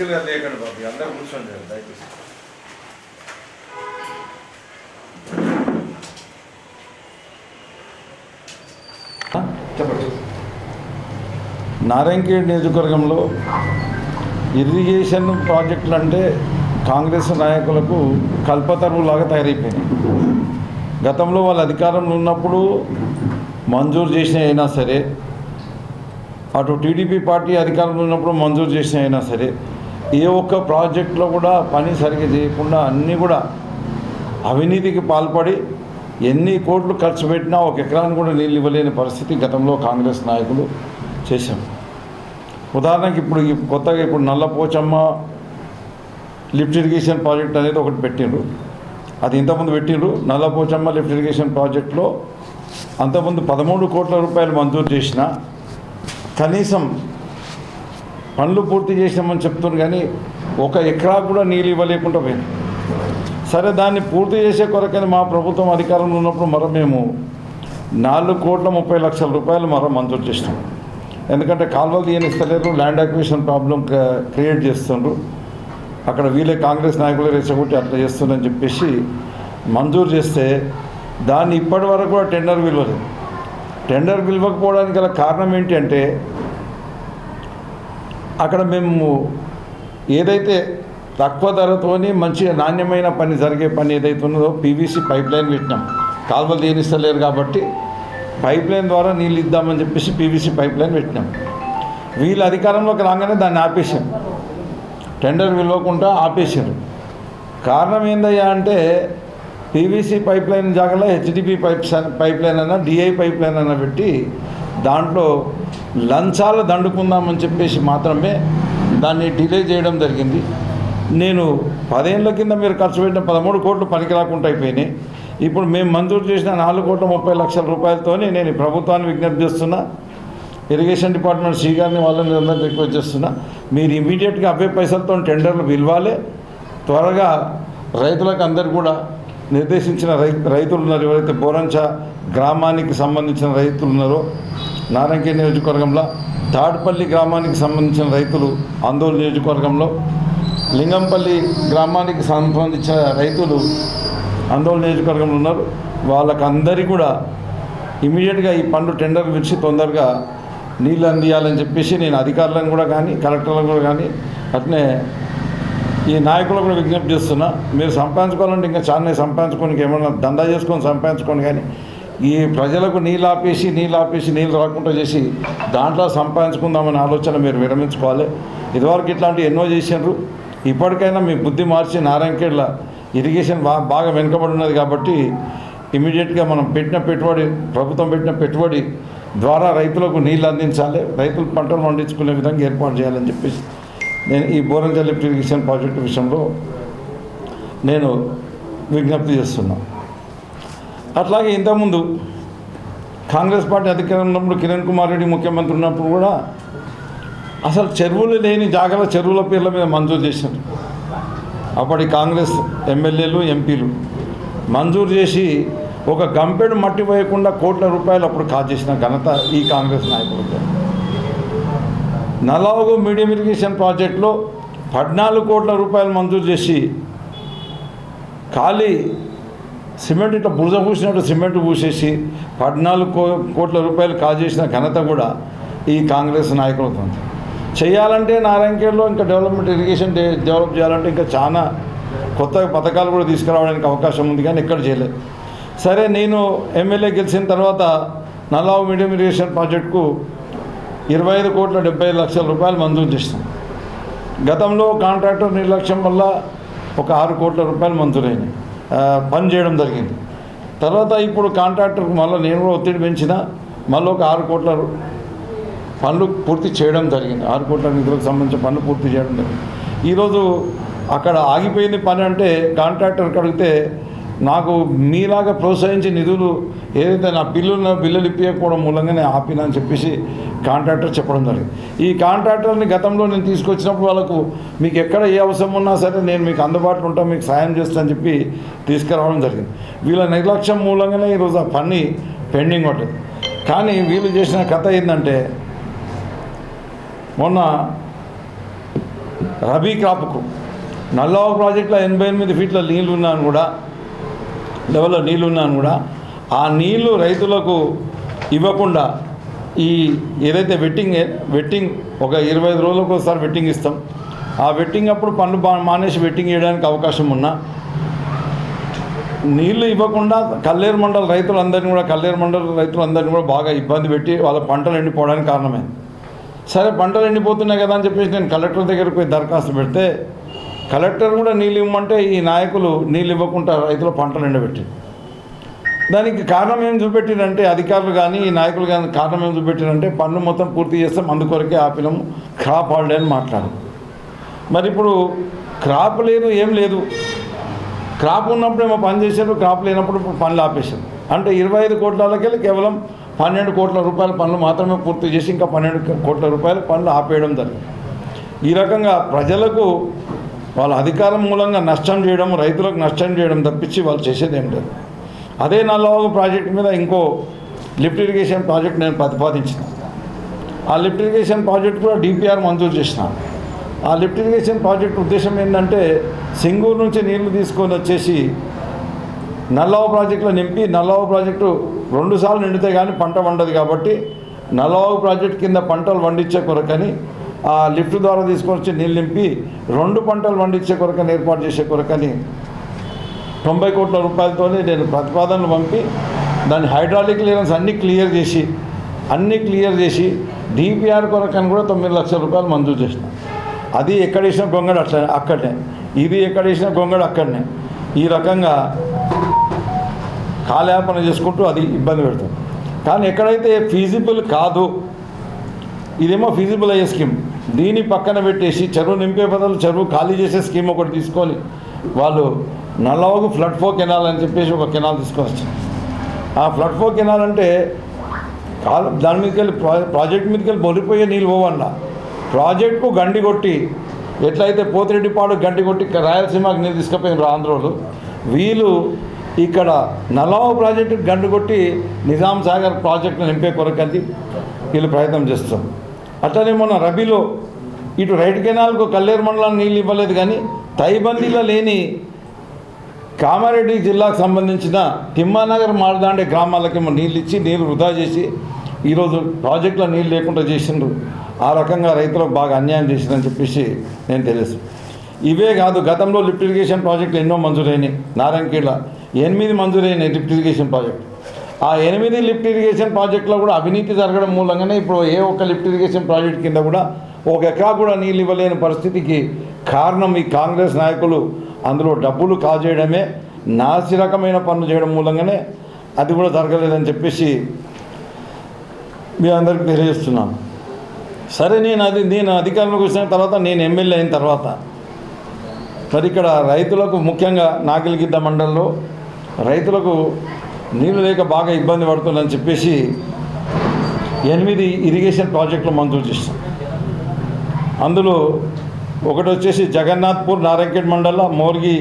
కుర్చీలు లేకండి బాబు అందరూ కూర్చోండి దయచేసి. నారాయణఖేడ్ నియోజకవర్గంలో ఇరిగేషన్ ప్రాజెక్టులు అంటే కాంగ్రెస్ నాయకులకు కల్పతరువులాగా తయారైపోయినాయి. గతంలో వాళ్ళ అధికారంలో ఉన్నప్పుడు మంజూరు చేసిన అయినా సరే అటు టీడీపీ పార్టీ అధికారంలో ఉన్నప్పుడు మంజూరు చేసిన అయినా సరే ఏ ఒక్క ప్రాజెక్టులో కూడా పని సరిగ్గా చేయకుండా అన్నీ కూడా అవినీతికి పాల్పడి ఎన్ని కోట్లు ఖర్చు పెట్టినా ఒక ఎకరాన్ని కూడా నీళ్ళు ఇవ్వలేని పరిస్థితి గతంలో కాంగ్రెస్ నాయకులు చేశాం ఉదాహరణకి ఇప్పుడు ఈ కొత్తగా ఇప్పుడు నల్లపోచమ్మ లిఫ్ట్ ఇరిగేషన్ ప్రాజెక్ట్ అనేది ఒకటి పెట్టిండ్రు. అది ఇంతకుముందు పెట్టిండ్రు. నల్లపోచమ్మ లిఫ్ట్ ఇరిగేషన్ ప్రాజెక్టులో అంతకుముందు పదమూడు కోట్ల రూపాయలు మంజూరు చేసిన కనీసం పనులు పూర్తి చేసినామని చెప్తున్నారు కానీ ఒక ఎకరా కూడా నీళ్ళు ఇవ్వలేకుండా పోయింది. సరే దాన్ని పూర్తి చేసే కొరకని మా ప్రభుత్వం అధికారంలో ఉన్నప్పుడు మరో మేము నాలుగు కోట్ల ముప్పై లక్షల రూపాయలు మరో మంజూరు చేసినాం. ఎందుకంటే కాలువలు తీయనిస్తలేరు ల్యాండ్ అక్విజిషన్ ప్రాబ్లం క్రియేట్ చేస్తుండ్రు. అక్కడ వీళ్ళే కాంగ్రెస్ నాయకులు రెచ్చగొట్టి అట్లా చేస్తుందని చెప్పేసి మంజూరు చేస్తే దాన్ని ఇప్పటి వరకు కూడా టెండర్ విలువలేదు. టెండర్ విలువకపోవడానికి గల కారణం ఏంటి అంటే అక్కడ మేము ఏదైతే తక్కువ ధరతోని మంచి నాణ్యమైన పని జరిగే పని ఏదైతే ఉన్నదో పీవీసీ పైప్ లైన్ పెట్టినాం. కాలువలు తీనిస్తలేరు కాబట్టి పైప్ లైన్ ద్వారా నీళ్ళు ఇద్దామని చెప్పేసి పీవీసీ పైప్ లైన్ పెట్టినాం. వీళ్ళు అధికారంలోకి రాగానే దాన్ని ఆపేశాం టెండర్ విలువకుండా ఆపేసారు కారణం ఏందయ్యా అంటే పీవీసీ పైప్ లైన్ జాగలో హెచ్డిపి పైప్ పైప్ లైన్ అన్న డిఐ పైప్ లైన్ అన్న పెట్టి దాంట్లో లంచాలు దండుకుందామని చెప్పేసి మాత్రమే దాన్ని డిలే చేయడం జరిగింది. నేను పదేళ్ళ కింద మీరు ఖర్చు పెట్టిన పదమూడు కోట్లు పనికి రాకుండా అయిపోయినాయి. ఇప్పుడు మేము మంజూరు చేసిన నాలుగు కోట్ల ముప్పై లక్షల రూపాయలతోనే నేను ప్రభుత్వాన్ని విజ్ఞప్తి చేస్తున్నా. ఇరిగేషన్ డిపార్ట్మెంట్ సీ గారిని వాళ్ళని అందరినీ రిక్వెస్ట్ చేస్తున్నా. మీరు ఇమీడియట్గా అవే పైసలతో టెండర్లు పిలవాలి. త్వరగా రైతులకు అందరు కూడా నిర్దేశించిన రై రైతులు ఉన్నారు. ఎవరైతే బోరంచ గ్రామానికి సంబంధించిన రైతులు ఉన్నారో నారంకి నియోజకవర్గంలో తాడుపల్లి గ్రామానికి సంబంధించిన రైతులు ఆందోళన నియోజకవర్గంలో లింగంపల్లి గ్రామానికి సంబంధించిన రైతులు ఆందోళన నియోజకవర్గంలో ఉన్నారు. వాళ్ళకందరికీ కూడా ఇమీడియట్గా ఈ పండు టెండర్ పిలిచి తొందరగా నీళ్ళు అందియాలని చెప్పేసి నేను అధికారులను కూడా కానీ కలెక్టర్లను కూడా కానీ అట్నే ఈ నాయకులకు కూడా విజ్ఞప్తి చేస్తున్నా. మీరు సంపాదించుకోవాలంటే ఇంకా చాలా సంపాదించుకోనికి ఏమన్నా దందా చేసుకొని సంపాదించుకొని కానీ ఈ ప్రజలకు నీళ్ళు ఆపేసి నీళ్ళు ఆపేసి నీళ్ళు రాకుండా చేసి దాంట్లో సంపాదించుకుందామనే ఆలోచన మీరు విరమించుకోవాలి. ఇదివరకు ఇట్లాంటివి ఎన్నో చేసినారు ఇప్పటికైనా మీ బుద్ధి మార్చి నారాయణకేళ్ళ ఇరిగేషన్ బా బాగా వెనుకబడి ఉన్నది కాబట్టి ఇమీడియట్గా మనం పెట్టిన పెట్టుబడి ప్రభుత్వం పెట్టిన పెట్టుబడి ద్వారా రైతులకు నీళ్ళు అందించాలి. రైతులు పంటలు పండించుకునే విధంగా ఏర్పాటు చేయాలని చెప్పేసి నేను ఈ బోరంజల్ లిఫ్ట్ ఇరిగేషన్ ప్రాజెక్టు విషయంలో నేను విజ్ఞప్తి చేస్తున్నాను అట్లాగే ఇంతకుముందు కాంగ్రెస్ పార్టీ అధికారంలో ఉన్నప్పుడు కిరణ్ కుమార్ రెడ్డి ముఖ్యమంత్రి ఉన్నప్పుడు కూడా అసలు చెరువులు లేని జాగాల చెరువుల పేర్ల మీద మంజూరు చేశారు. అప్పటి కాంగ్రెస్ ఎమ్మెల్యేలు ఎంపీలు మంజూరు చేసి ఒక గంపెడు మట్టి వేయకుండా కోట్ల రూపాయలు అప్పుడు కాజేసిన ఘనత ఈ కాంగ్రెస్ నాయకులకి నలాగు మీడియం ఇరిగేషన్ ప్రాజెక్టులో పద్నాలుగు కోట్ల రూపాయలు మంజూరు చేసి ఖాళీ సిమెంట్ ఇట్లా బురద పూసినట్టు సిమెంట్ పూసేసి పద్నాలుగు కో కోట్ల రూపాయలు కాజేసిన ఘనత కూడా ఈ కాంగ్రెస్ నాయకులతో చేయాలంటే నారాయణఖేడ్లో ఇంకా డెవలప్మెంట్ ఇరిగేషన్ డే- డెవలప్ చేయాలంటే ఇంకా చాలా కొత్త పథకాలు కూడా తీసుకురావడానికి అవకాశం ఉంది కానీ ఎక్కడ చేయలేదు. సరే నేను ఎమ్మెల్యే గెలిచిన తర్వాత నల్లావు మీడియం ఇరిగేషన్ ప్రాజెక్టుకు ఇరవై ఐదు కోట్ల డెబ్బై ఐదు లక్షల రూపాయలు మంజూరు చేసినాం. గతంలో కాంట్రాక్టర్ నిర్లక్ష్యం వల్ల ఒక ఆరు కోట్ల రూపాయలు మంజూరైనాయి. పని చేయడం జరిగింది. తర్వాత ఇప్పుడు కాంట్రాక్టర్కి మళ్ళీ నేను కూడా ఒత్తిడి పెంచిన మళ్ళీ ఒక ఆరు కోట్ల పనులు పూర్తి చేయడం జరిగింది. ఆరు కోట్ల నిధులకు సంబంధించిన పనులు పూర్తి చేయడం జరిగింది. ఈరోజు అక్కడ ఆగిపోయింది పని అంటే కాంట్రాక్టర్కి అడిగితే నాకు మీలాగా ప్రోత్సహించి నిధులు ఏదైతే నా బిల్లులు బిల్లులు ఇప్పించకపోవడం మూలంగానే ఆపినా అని చెప్పేసి కాంట్రాక్టర్ చెప్పడం జరిగింది. ఈ కాంట్రాక్టర్ని గతంలో నేను తీసుకొచ్చినప్పుడు వాళ్ళకు మీకు ఎక్కడ ఏ అవసరం ఉన్నా సరే నేను మీకు అందుబాటులో ఉంటా మీకు సాయం చేస్తానని చెప్పి తీసుకురావడం జరిగింది. వీళ్ళ నిర్లక్ష్యం మూలంగానే ఈరోజు ఆ పని పెండింగ్ ఉంటుంది కానీ వీళ్ళు చేసిన కథ ఏంటంటే మొన్న రబీ క్రాప్కు నల్లవ ప్రాజెక్టులో ఎనభై ఎనిమిది ఫీట్ల నీళ్ళు ఉన్నాను కూడా లెవెల్లో నీళ్ళు ఉన్నాను కూడా ఆ నీళ్ళు రైతులకు ఇవ్వకుండా ఈ ఏదైతే వెట్టింగ్ వెట్టింగ్ ఒక ఇరవై ఐదు రోజులకు ఒకసారి వెట్టింగ్ ఇస్తాం. ఆ వెట్టింగ్ అప్పుడు పనులు మానేసి వెట్టింగ్ చేయడానికి అవకాశం ఉన్నా. నీళ్ళు ఇవ్వకుండా కల్లేరు మండల రైతులందరినీ కూడా కల్లేరు మండల రైతులందరినీ కూడా బాగా ఇబ్బంది పెట్టి వాళ్ళ పంటలు ఎండిపోవడానికి కారణమైంది సరే పంటలు ఎండిపోతున్నాయి కదా అని చెప్పేసి నేను కలెక్టర్ దగ్గరికి పోయి దరఖాస్తు పెడితే కలెక్టర్ కూడా నీళ్ళు ఇవ్వమంటే ఈ నాయకులు నీళ్ళు ఇవ్వకుండా రైతుల పంటలు ఎండబెట్టి దానికి కారణం ఏం చూపెట్టిరంటే అధికారులు కానీ ఈ నాయకులు కానీ కారణం ఏం చూపెట్టిరంటే పన్ను మొత్తం పూర్తి చేస్తాం అందుకొరకే ఆపినాము క్రాప్ హాలిడే అని మాట్లాడు మరి ఇప్పుడు క్రాప్ లేదు ఏం లేదు. క్రాప్ ఉన్నప్పుడేమో పని చేశారు క్రాప్ లేనప్పుడు ఇప్పుడు పనులు ఆపేశారు. అంటే ఇరవై ఐదు కోట్లకెళ్ళి కేవలం పన్నెండు కోట్ల రూపాయల పనులు మాత్రమే పూర్తి చేసి ఇంకా పన్నెండు కోట్ల రూపాయల పనులు ఆపేయడం జరిగింది. ఈ రకంగా ప్రజలకు వాళ్ళ అధికారం మూలంగా నష్టం చేయడం రైతులకు నష్టం చేయడం తప్పించి వాళ్ళు చేసేది ఏం లేదు. అదే నల్లవాగు ప్రాజెక్ట్ మీద ఇంకో లిఫ్ట్ ఇరిగేషన్ ప్రాజెక్ట్ నేను ప్రతిపాదించిన. ఆ లిఫ్ట్ ఇరిగేషన్ ప్రాజెక్ట్ కూడా డిపిఆర్ మంజూరు చేసిన. ఆ లిఫ్ట్ ఇరిగేషన్ ప్రాజెక్ట్ ఉద్దేశం ఏంటంటే సింగూరు నుంచి నీళ్ళు తీసుకొని వచ్చేసి నల్లవ ప్రాజెక్టులో నింపి నల్లవ ప్రాజెక్టు రెండుసార్లు నిండితే కానీ పంట వండదు కాబట్టి నల్లవ ప్రాజెక్ట్ కింద పంటలు వండించే కొరకని ఆ లిఫ్ట్ ద్వారా తీసుకొని వచ్చి నీళ్ళు నింపి రెండు పంటలు వండించే కొరకని ఏర్పాటు చేసే కొరకని తొంభై కోట్ల రూపాయలతోనే నేను ప్రతిపాదనలు పంపి దాని హైడ్రాలిక్ క్లియరెన్స్ అన్నీ క్లియర్ చేసి అన్నీ క్లియర్ చేసి డిపిఆర్ కొరకని కూడా తొమ్మిది లక్షల రూపాయలు మంజూరు చేసిన. అది ఎక్కడ వేసిన గొంగడు అట్లా అక్కడనే. ఇది ఎక్కడ వేసిన గొంగడు అక్కడనే. ఈ రకంగా కాలయాపన చేసుకుంటూ అది ఇబ్బంది పెడుతుంది. కానీ ఎక్కడైతే ఫీజిబుల్ కాదు ఇదేమో ఫీజిబుల్ అయ్యే స్కీమ్. దీని పక్కన పెట్టేసి చెరువు నింపే బదులు చెరువు ఖాళీ చేసే స్కీమ్ ఒకటి తీసుకొని వాళ్ళు నల్లవకు ఫ్లడ్ ఫో కెనాల్ అని చెప్పేసి ఒక కెనాల్ తీసుకొచ్చాం. ఆ ఫ్లడ్ ఫో కెనాల్ అంటే కాలు దాని మీదకి వెళ్ళి ప్రా- ప్రాజెక్ట్ మీదకి వెళ్ళి బొలిపోయే నీళ్ళు పోవన్న. ప్రాజెక్టుకు గండి కొట్టి ఎట్లయితే పోతిరెడ్డిపాడు గండి కొట్టి రాయలసీమకి నీళ్ళు తీసుకుపోయింది ఆంధ్రోలు వీళ్ళు ఇక్కడ నల్లవ ప్రాజెక్టుకి గండి కొట్టి నిజాం సాగర్ ప్రాజెక్టును నింపే కొరకది వీళ్ళు ప్రయత్నం చేస్తాం అట్లనే మొన్న రబీలో ఇటు రైట్ కెనాల్కు కల్లేరు మండలానికి నీళ్ళు ఇవ్వలేదు కానీ తైబందీలో లేని కామారెడ్డి జిల్లాకు సంబంధించిన తిమ్మానగర్ మారదాండే గ్రామాలకి నీళ్ళు ఇచ్చి నీళ్ళు వృధా చేసి ఈరోజు ప్రాజెక్టులో నీళ్ళు లేకుండా చేసిండ్రు. ఆ రకంగా రైతులకు బాగా అన్యాయం చేసిందని చెప్పేసి నేను తెలుసు. ఇవే కాదు గతంలో లిఫ్ట్ ఇరిగేషన్ ప్రాజెక్టులు ఎన్నో మంజూరైనాయి. నారాయణకీళ్ళ ఎనిమిది మంజూరైనాయి లిఫ్ట్ ఇరిగేషన్ ప్రాజెక్ట్. ఆ ఎనిమిది లిఫ్ట్ ఇరిగేషన్ ప్రాజెక్టులో కూడా అవినీతి జరగడం మూలంగానే ఇప్పుడు ఏ ఒక్క లిఫ్ట్ ఇరిగేషన్ ప్రాజెక్ట్ కింద కూడా ఒక ఎకరా కూడా నీళ్ళు ఇవ్వలేని పరిస్థితికి కారణం ఈ కాంగ్రెస్ నాయకులు అందులో డబ్బులు కాజేయడమే నాసి రకమైన పనులు చేయడం మూలంగానే అది కూడా జరగలేదని చెప్పేసి మీ అందరికీ తెలియజేస్తున్నాను. సరే నేను అది నేను అధికారంలోకి వచ్చిన తర్వాత నేను ఎమ్మెల్యే అయిన తర్వాత మరి ఇక్కడ రైతులకు ముఖ్యంగా నాగిలిగిద్ద మండలంలో రైతులకు నీళ్ళు లేక బాగా ఇబ్బంది పడుతుందని చెప్పేసి ఎనిమిది ఇరిగేషన్ ప్రాజెక్టులు మంజూరు చేస్తాం అందులో ఒకటి వచ్చేసి జగన్నాథ్పూర్ నారాయణఖేడ్ మండల మోర్గి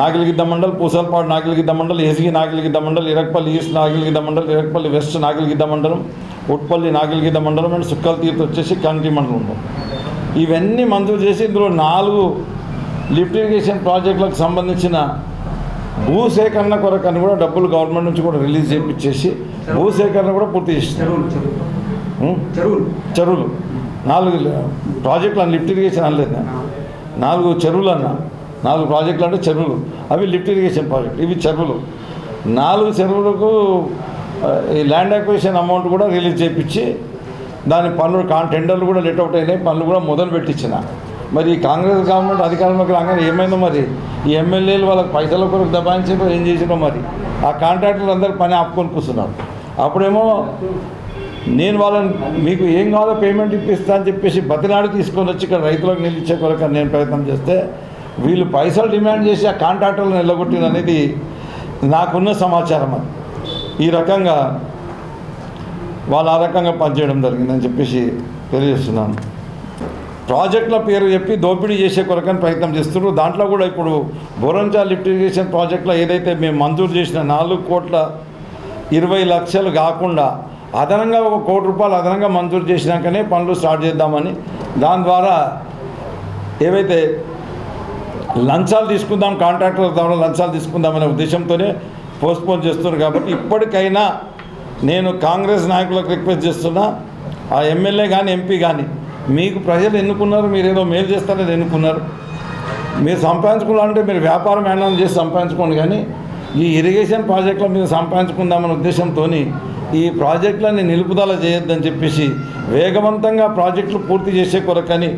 నాగిలిగిద్ద మండల్ పూసల్పాడు నాగిలిగిద్ద మండల్ ఎసిగి నాగిలిగిద్ద మండల్ ఇరక్పల్లి ఈస్ట్ నాగిలిగిద్ద మండల్ ఇరక్పల్లి వెస్ట్ నాగిలిగిద్ద మండలం ఉట్పల్లి నాగిలిగిద్ద మండలం అండ్ సుక్కల్ తీర్థ వచ్చేసి కంకి మండలం ఇవన్నీ మంజూరు చేసి ఇందులో నాలుగు లిఫ్ట్ ఇరిగేషన్ ప్రాజెక్టులకు సంబంధించిన భూసేకరణ కొరకు అని కూడా డబ్బులు గవర్నమెంట్ నుంచి కూడా రిలీజ్ చేయించేసి భూసేకరణ కూడా పూర్తి చేసింది. చెరువులు. నాలుగు ప్రాజెక్టులు అని లిఫ్ట్ ఇరిగేషన్ అనలేదు నాలుగు చెరువులు అన్న. నాలుగు ప్రాజెక్టులు అంటే చెరువులు. అవి లిఫ్ట్ ఇరిగేషన్ ప్రాజెక్ట్. ఇవి చెరువులు. నాలుగు చెరువులకు ఈ ల్యాండ్ అక్విజిషన్ అమౌంట్ కూడా రిలీజ్ చేయించి దాని పనులు కాన్ టెండర్లు కూడా లెట్ అవుట్ అయినాయి. పనులు కూడా మొదలు పెట్టించిన. మరి ఈ కాంగ్రెస్ గవర్నమెంట్ అధికారంలోకి రాగానే ఏమైందో మరి? ఈ ఎమ్మెల్యేలు వాళ్ళకి పైసల కొరకు దబాయించారో ఏం చేసినో మరి? ఆ కాంట్రాక్టర్లు అందరూ పని ఆపుకొని కూర్చున్నారు. అప్పుడేమో నేను వాళ్ళని మీకు ఏం కావాలో పేమెంట్ ఇప్పిస్తా అని చెప్పేసి బతినాడు తీసుకొని వచ్చి ఇక్కడ రైతులకు నిలిచే కొరకు నేను ప్రయత్నం చేస్తే వీళ్ళు పైసలు డిమాండ్ చేసి ఆ కాంట్రాక్టర్లను నిలగొట్టింది అనేది నాకున్న సమాచారం అది. ఈ రకంగా వాళ్ళు ఆ రకంగా పనిచేయడం జరిగిందని చెప్పేసి తెలియజేస్తున్నాను. ప్రాజెక్టుల పేరు చెప్పి దోపిడీ చేసే కొరకని ప్రయత్నం చేస్తున్నారు. దాంట్లో కూడా ఇప్పుడు బోరంచా లిఫ్ట్ ఇరిగేషన్ ప్రాజెక్టులో ఏదైతే మేము మంజూరు చేసిన నాలుగు కోట్ల ఇరవై లక్షలు కాకుండా అదనంగా ఒక కోటి రూపాయలు అదనంగా మంజూరు చేసినాకనే పనులు స్టార్ట్ చేద్దామని దాని ద్వారా ఏవైతే లంచాలు తీసుకుందాం కాంట్రాక్టర్ ద్వారా లంచాలు తీసుకుందామనే ఉద్దేశంతోనే పోస్ట్పోన్ చేస్తున్నారు కాబట్టి ఇప్పటికైనా నేను కాంగ్రెస్ నాయకులకు రిక్వెస్ట్ చేస్తున్నా ఆ ఎమ్మెల్యే కానీ ఎంపీ కానీ మీకు ప్రజలు ఎన్నుకున్నారు మీరు ఏదో మేలు చేస్తారని ఎన్నుకున్నారు. మీరు సంపాదించుకోవాలంటే మీరు వ్యాపారం మేళనం చేసి సంపాదించుకోండి కానీ ఈ ఇరిగేషన్ ప్రాజెక్టుల మీద సంపాదించుకుందామనే ఉద్దేశంతో ఈ ప్రాజెక్టులని నిలుపుదల చేయొద్దని చెప్పేసి వేగవంతంగా ప్రాజెక్టులు పూర్తి చేసే కొరకని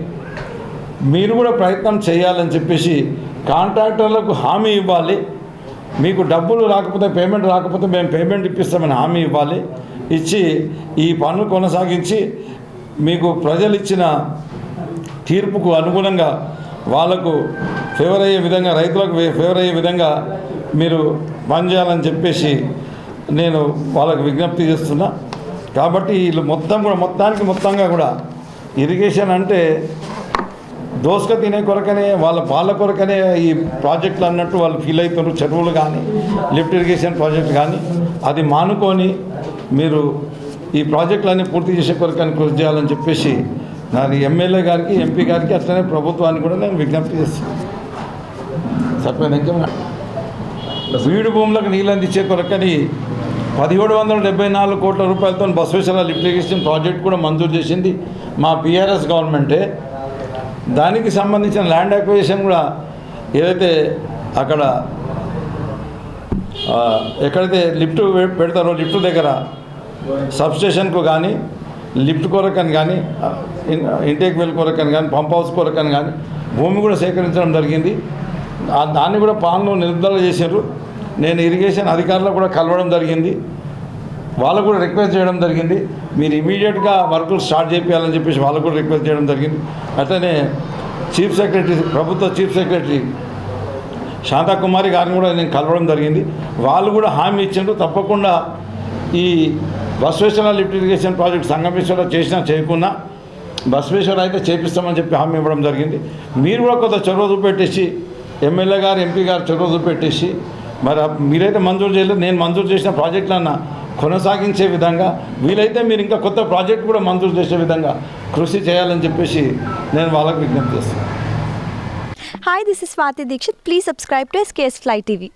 మీరు కూడా ప్రయత్నం చేయాలని చెప్పేసి కాంట్రాక్టర్లకు హామీ ఇవ్వాలి. మీకు డబ్బులు రాకపోతే పేమెంట్ రాకపోతే మేము పేమెంట్ ఇప్పిస్తామని హామీ ఇవ్వాలి. ఇచ్చి ఈ పనులు కొనసాగించి మీకు ప్రజలు ఇచ్చిన తీర్పుకు అనుగుణంగా వాళ్ళకు ఫేవర్ అయ్యే విధంగా రైతులకు ఫేవర్ అయ్యే విధంగా మీరు పనిచేయాలని చెప్పేసి నేను వాళ్ళకు విజ్ఞప్తి చేస్తున్నా. కాబట్టి వీళ్ళు మొత్తం కూడా మొత్తానికి మొత్తంగా కూడా ఇరిగేషన్ అంటే దోసుక తినే కొరకనే వాళ్ళ వాళ్ళ కొరకనే ఈ ప్రాజెక్టులు అన్నట్టు వాళ్ళు ఫీల్ అవుతున్నారు. చెరువులు కానీ లిఫ్ట్ ఇరిగేషన్ ప్రాజెక్ట్ కానీ. అది మానుకొని మీరు ఈ ప్రాజెక్టులన్నీ పూర్తి చేసే కొరకని కృషి చేయాలని చెప్పేసి నాది ఎమ్మెల్యే గారికి ఎంపీ గారికి అట్లనే ప్రభుత్వానికి కూడా నేను విజ్ఞప్తి చేస్తాను సరిపోయింది ఇంకేమన్నా వీడు భూములకు నీళ్ళు అందించే కొరకని పదిహేడు వందల డెబ్బై నాలుగు కోట్ల రూపాయలతో బసవేశ్వర లిఫ్ట్ ఇరిగేషన్ ప్రాజెక్ట్ కూడా మంజూరు చేసింది మా పిఆర్ఎస్ గవర్నమెంటే. దానికి సంబంధించిన ల్యాండ్ అక్విజిషన్ కూడా ఏదైతే అక్కడ ఎక్కడైతే లిఫ్ట్ పెడతారో లిఫ్ట్ దగ్గర సబ్స్టేషన్కు కానీ లిఫ్ట్ కొరకని కానీ ఇంటేక్ వెల్ కొరకని కానీ పంప్ హౌస్ కొరకని కానీ భూమి కూడా సేకరించడం జరిగింది. దాన్ని కూడా పాలన నిలుపుదల చేశారు. నేను ఇరిగేషన్ అధికారులు కూడా కలవడం జరిగింది. వాళ్ళకు కూడా రిక్వెస్ట్ చేయడం జరిగింది. మీరు ఇమీడియట్గా వర్కులు స్టార్ట్ చేయాలని చెప్పేసి వాళ్ళకు కూడా రిక్వెస్ట్ చేయడం జరిగింది. అట్లనే చీఫ్ సెక్రటరీ ప్రభుత్వ చీఫ్ సెక్రటరీ శాంతాకుమారి గారిని కూడా నేను కలవడం జరిగింది. వాళ్ళు కూడా హామీ ఇచ్చిండ్రు. తప్పకుండా ఈ Basaveshwara lift irrigation project Sangameshwara చేసినా చేయకున్నా బసవేశ్వర అయితే చేపిస్తామని చెప్పి హామీ ఇవ్వడం జరిగింది. మీరు కూడా కొంత చొరవ చూపెట్టేసి ఎమ్మెల్యే గారు ఎంపీ గారు చొరవ చూపెట్టేసి మరి మీరైతే మంజూరు చేయలేదు. నేను మంజూరు చేసిన ప్రాజెక్టులన్నా కొనసాగించే విధంగా వీలైతే మీరు ఇంకా కొత్త ప్రాజెక్ట్ కూడా మంజూరు చేసే విధంగా కృషి చేయాలని చెప్పేసి నేను వాళ్ళకు విజ్ఞప్తి చేస్తాను hi this is Swathi Dixit please subscribe to SKS fly TV